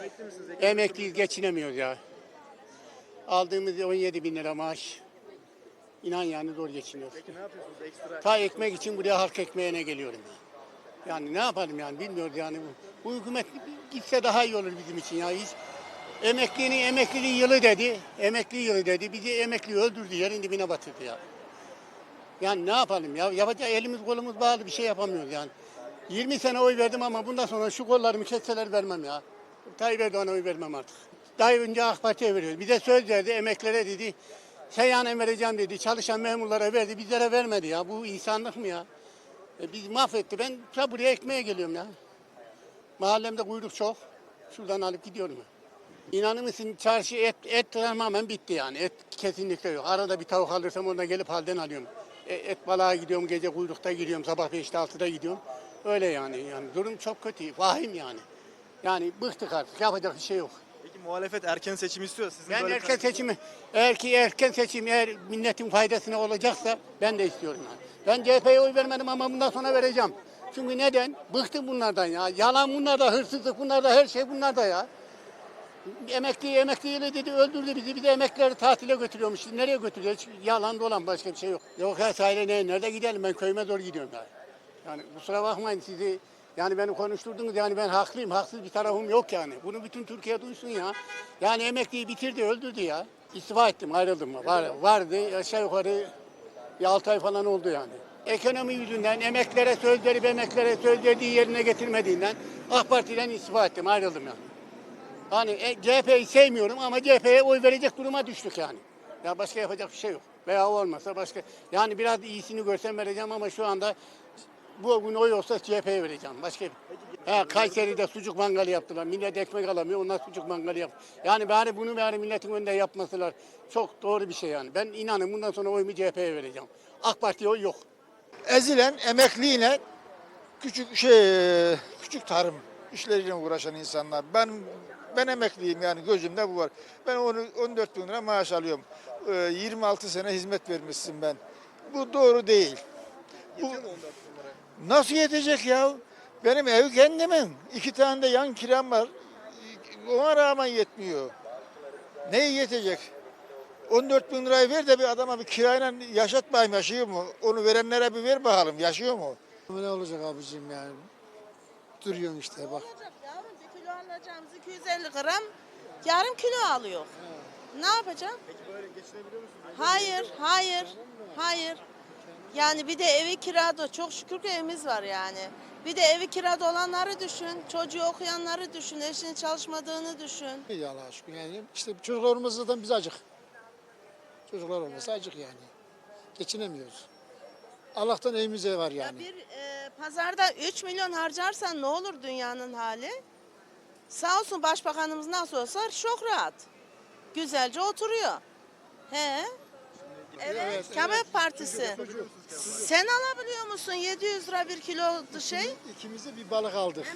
Emekli misiniz? Ekmek Emekliyiz geçinemiyoruz ya. Aldığımız 17 bin lira maaş. İnan yani zor geçiniyoruz. Peki ne yapıyorsunuz ekstra? Ta ekmek için buraya halk ekmeğine geliyorum ya. Yani ne yapalım yani bilmiyoruz yani. Bu, bu hükümet gitse daha iyi olur bizim için ya. Hiç emekliliğini emekliliği yılı dedi. Emekli yılı dedi. Bizi emekli öldürdü. Yerin dibine batırdı ya. Yani ne yapalım ya? Yapacak elimiz kolumuz bağlı bir şey yapamıyoruz yani. 20 sene oy verdim ama bundan sonra şu kollarımı kesseler vermem ya. Tayyip Erdoğan'a oy vermem artık. Daha önce AK Parti'ye veriyoruz. Bize söz verdi emeklere dedi. Seyyanen vereceğim dedi. Çalışan memurlara verdi. Bizlere vermedi ya. Bu insanlık mı ya? E biz mahvetti. Ben ta buraya ekmeğe geliyorum ya. Mahallemde kuyruk çok. Şuradan alıp gidiyorum. ya. İnanır mısın çarşı et, et tamamen bitti yani. Et kesinlikle yok. Arada bir tavuk alırsam oradan gelip halden alıyorum. E, et balığa gidiyorum, gece kuyrukta gidiyorum, sabah 5'te 6'da gidiyorum. Öyle yani. yani durum çok kötü. Vahim yani. Yani bıktık artık. Yapacak bir şey yok. Peki muhalefet erken seçim istiyor. Sizin Ben böyle erken seçimi, eğer ki erken seçim eğer milletin faydasına olacaksa ben de istiyorum yani. Ben CHP'ye oy vermedim ama bundan sonra vereceğim. Çünkü neden? Bıktım bunlardan ya. Yalan bunlarda, hırsızlık bunlarda, her şey bunlarda ya. Emekli emekliyle dedi öldürdü bizi. Bir de emeklileri tatile götürüyormuş. Nereye götürüyor? Hiç yalan dolan başka bir şey yok. Yok ya sahile ne? Nerede gidelim? Ben köyüme doğru gidiyorum yani. Yani kusura bakmayın sizi yani beni konuşturdunuz yani ben haklıyım. Haksız bir tarafım yok yani. Bunu bütün Türkiye duysun ya. Yani emekliyi bitirdi, öldürdü ya. İstifa ettim, ayrıldım. Var, vardı aşağı yukarı bir 6 ay falan oldu yani. Ekonomi yüzünden emeklere söz verip emeklere söz verdiği yerine getirmediğinden AK Parti'den istifa ettim, ayrıldım yani. Hani e, CHP'yi sevmiyorum ama CHP'ye oy verecek duruma düştük yani. Ya başka yapacak bir şey yok. Veya olmasa başka. Yani biraz iyisini görsem vereceğim ama şu anda bu gün oy olsa CHP'ye vereceğim. Başka bir. Ha, Kayseri'de sucuk mangalı yaptılar. Millet ekmek alamıyor. Onlar sucuk mangalı yap. Yani bari bunu bari milletin önünde yapmasalar çok doğru bir şey yani. Ben inanın bundan sonra oyumu CHP'ye vereceğim. AK Parti'ye oy yok. ezilen emekliyle küçük şey küçük tarım işleriyle uğraşan insanlar. Ben ben emekliyim yani gözümde bu var. Ben onu 14 bin lira maaş alıyorum. Ee, 26 sene hizmet vermişsin ben. Bu doğru değil. Yetiyor Nasıl yetecek ya? Benim ev kendimin. İki tane de yan kiram var. Ona rağmen yetmiyor. Neye yetecek? 14 bin lirayı ver de bir adama bir kirayla yaşat bakayım yaşıyor mu? Onu verenlere bir ver bakalım yaşıyor mu? Ne olacak abicim yani? Duruyorsun işte bak. olacak yavrum? Bir kilo alacağımız 250 gram yarım kilo alıyor. Ne yapacağım? Peki böyle geçinebiliyor musunuz? Hayır, hayır, hayır. Yani bir de evi kirada. Çok şükür ki evimiz var yani. Bir de evi kirada olanları düşün. Çocuğu okuyanları düşün. Eşinin çalışmadığını düşün. İyi Allah'a yani. İşte çocuklarımız zaten biz acık. Çocuklar olmasa acık yani. Geçinemiyoruz. Allah'tan evimize var Ya yani. bir e, pazarda 3 milyon harcarsan ne olur dünyanın hali? Sağ olsun başbakanımız nasıl olsa çok rahat. Güzelce oturuyor. He? Evet, Kebap Partisi. Sen alabiliyor musun 700 lira bir kilo şey? İkimize bir balık aldık.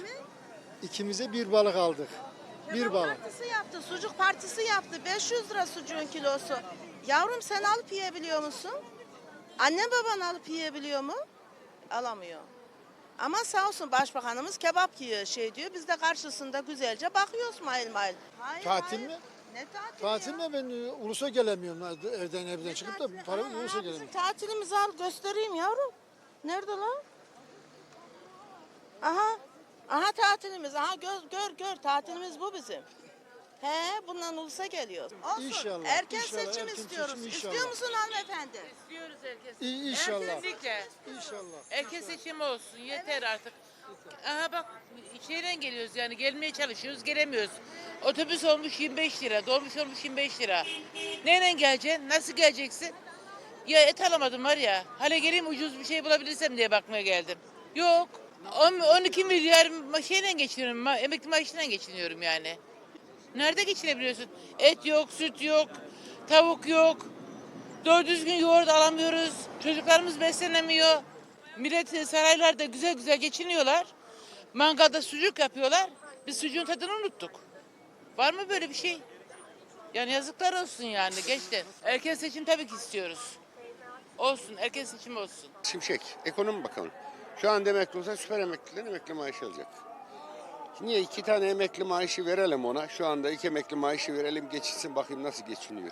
İkimize bir balık aldık. Bir Kebap balık. partisi yaptı, sucuk partisi yaptı. 500 lira sucuğun kilosu. Yavrum sen alıp yiyebiliyor musun? Anne baban alıp yiyebiliyor mu? Alamıyor. Ama sağ olsun başbakanımız kebap yiyor şey diyor. Biz de karşısında güzelce bakıyoruz mail mail. Hayır, Tatil hayır. mi? Ne tatil Tatil ya? mi ben e, ulusa gelemiyorum evden evden çıkıp da paramı ulusa gelemiyorum. tatilimizi al göstereyim yavrum. Nerede lan? Aha. Aha tatilimiz. Aha gör gör gör tatilimiz bu bizim. He bundan ulusa geliyoruz. Olsun. İnşallah, Erken inşallah, seçim erken istiyoruz. seçim İstiyor inşallah. musun hanımefendi? İstiyoruz herkes. İyi inşallah. Kesinlikle. İnşallah. Erken seçim olsun. Yeter artık. Aha bak şeyden geliyoruz yani gelmeye çalışıyoruz gelemiyoruz. Otobüs olmuş 25 lira, dolmuş olmuş 25 lira. Neyle geleceksin? Nasıl geleceksin? Ya et alamadım var ya. Hale geleyim ucuz bir şey bulabilirsem diye bakmaya geldim. Yok. On- 12 milyar şeyle geçiniyorum. Emekli maaşından geçiniyorum yani. Nerede geçinebiliyorsun? Et yok, süt yok, tavuk yok. Doğru düzgün yoğurt alamıyoruz. Çocuklarımız beslenemiyor. Millet saraylarda güzel güzel geçiniyorlar. Mangalda sucuk yapıyorlar. Biz sucuğun tadını unuttuk. Var mı böyle bir şey? Yani yazıklar olsun yani gençler. Erken seçim tabii ki istiyoruz. Olsun, erken seçim olsun. Şimşek, ekonomi bakanı. Şu an emekli olsa süper emekliler emekli maaşı alacak. Niye iki tane emekli maaşı verelim ona? Şu anda iki emekli maaşı verelim geçilsin bakayım nasıl geçiniyor.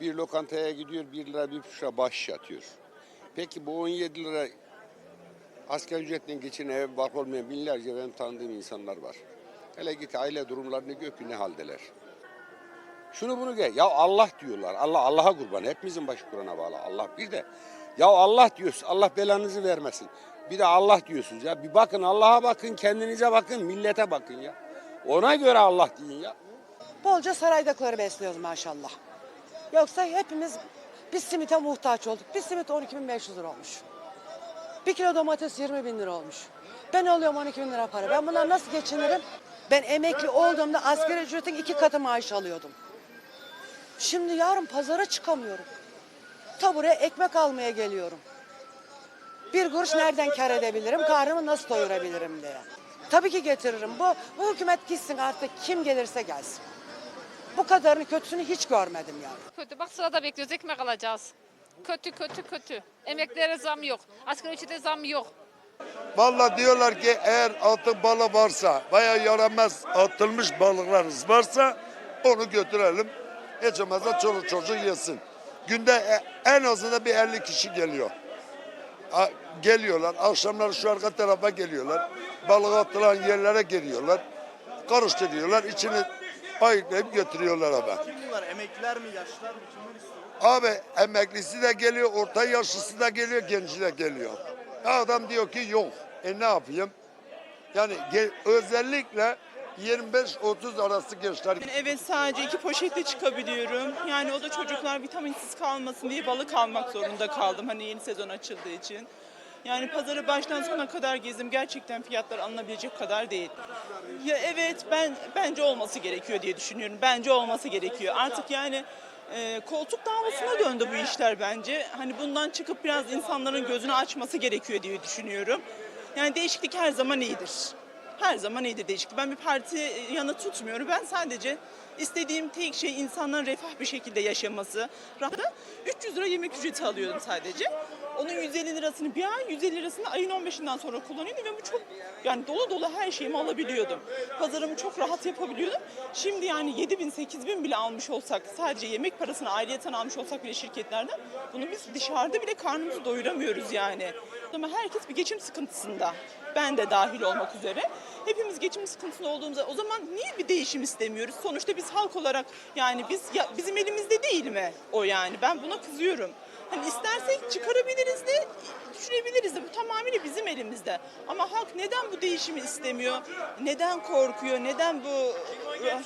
Bir lokantaya gidiyor bir lira bir lira bahşiş atıyor. Peki bu 17 lira asgari ücretle geçinen ev bak olmayan binlerce benim tanıdığım insanlar var. Hele git aile durumlarını gör ne haldeler. Şunu bunu gel. Ya Allah diyorlar. Allah Allah'a kurban. Hepimizin başı Kur'an'a bağlı. Allah bir de. Ya Allah diyorsun. Allah belanızı vermesin. Bir de Allah diyorsunuz ya. Bir bakın Allah'a bakın, kendinize bakın, millete bakın ya. Ona göre Allah deyin ya. Bolca saraydakileri besliyoruz maşallah. Yoksa hepimiz bir simite muhtaç olduk. Bir simit 12.500 lira olmuş. Bir kilo domates 20 bin lira olmuş. Ben alıyorum 12 bin lira para. Ben bundan nasıl geçinirim? Ben emekli olduğumda asgari ücretin iki katı maaş alıyordum. Şimdi yarın pazara çıkamıyorum. Tabure ekmek almaya geliyorum. Bir kuruş nereden kar edebilirim, karnımı nasıl doyurabilirim diye. Tabii ki getiririm. Bu, bu hükümet gitsin artık kim gelirse gelsin. Bu kadarını kötüsünü hiç görmedim yani. Kötü. Bak sırada bekliyoruz. Ekmek alacağız. Kötü kötü kötü. Emeklere zam yok. Asgari ücrete zam yok. Vallahi diyorlar ki eğer altın balı varsa veya yaramaz atılmış balıklar varsa onu götürelim. Hiç olmazsa çoluk çocuk yesin. Günde e- en azından bir 50 kişi geliyor. A- Geliyorlar. Akşamlar şu arka tarafa geliyorlar. Balık atılan yerlere geliyorlar. Karıştırıyorlar. içini ayıklayıp götürüyorlar abi. Kim bunlar? Emekliler mi, yaşlılar mı? Kimler istiyor? Abi emeklisi de geliyor, orta yaşlısı da geliyor, genci de geliyor. Adam diyor ki yok. E ne yapayım? Yani özellikle 25-30 arası gençler Evet sadece iki poşetle çıkabiliyorum. Yani o da çocuklar vitaminsiz kalmasın diye balık almak zorunda kaldım. Hani yeni sezon açıldığı için. Yani pazarı baştan sona kadar gezdim. Gerçekten fiyatlar alınabilecek kadar değil. Ya evet ben bence olması gerekiyor diye düşünüyorum. Bence olması gerekiyor. Artık yani e, koltuk davasına döndü bu işler bence. Hani bundan çıkıp biraz insanların gözünü açması gerekiyor diye düşünüyorum. Yani değişiklik her zaman iyidir. Her zaman iyidir değişiklik. Ben bir parti yanı tutmuyorum. Ben sadece istediğim tek şey insanların refah bir şekilde yaşaması. Rahatla 300 lira yemek ücreti alıyordum sadece. Onun 150 lirasını bir ay, 150 lirasını ayın 15'inden sonra kullanıyordum ve bu çok yani dolu dolu her şeyimi alabiliyordum. Pazarımı çok rahat yapabiliyordum. Şimdi yani 7 bin, 8 bin bile almış olsak, sadece yemek parasını ayrıyeten almış olsak bile şirketlerden bunu biz dışarıda bile karnımızı doyuramıyoruz yani. Ama herkes bir geçim sıkıntısında. Ben de dahil olmak üzere. Hepimiz geçim sıkıntısında olduğumuzda o zaman niye bir değişim istemiyoruz? Sonuçta biz halk olarak yani biz ya, bizim elimizde değil mi o yani? Ben buna kızıyorum. Hani istersek çıkarabiliriz de düşürebiliriz de bu tamamıyla bizim elimizde. Ama halk neden bu değişimi istemiyor? Neden korkuyor? Neden bu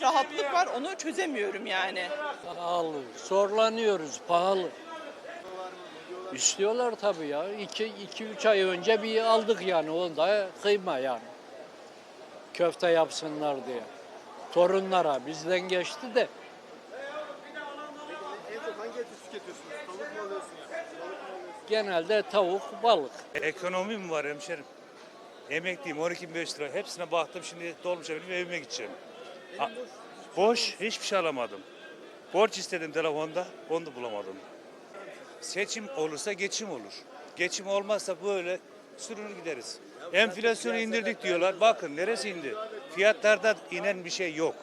rahatlık var? Onu çözemiyorum yani. Pahalı. Zorlanıyoruz. Pahalı. İstiyorlar tabii ya. 2-3 ay önce bir aldık yani. O da kıyma yani. Köfte yapsınlar diye. Torunlara bizden geçti de eti tüketiyorsunuz? Tavuk mu mı alıyorsunuz? genelde tavuk, balık. Ekonomi mi var hemşerim? Emekliyim 12.500 lira. Hepsine baktım şimdi dolmuşa binip evime gideceğim. Ha, boş hiçbir şey alamadım. Borç istedim telefonda onu da bulamadım. Seçim olursa geçim olur. Geçim olmazsa böyle sürünür gideriz. Enflasyonu indirdik diyorlar. Bakın neresi indi? Fiyatlarda inen bir şey yok.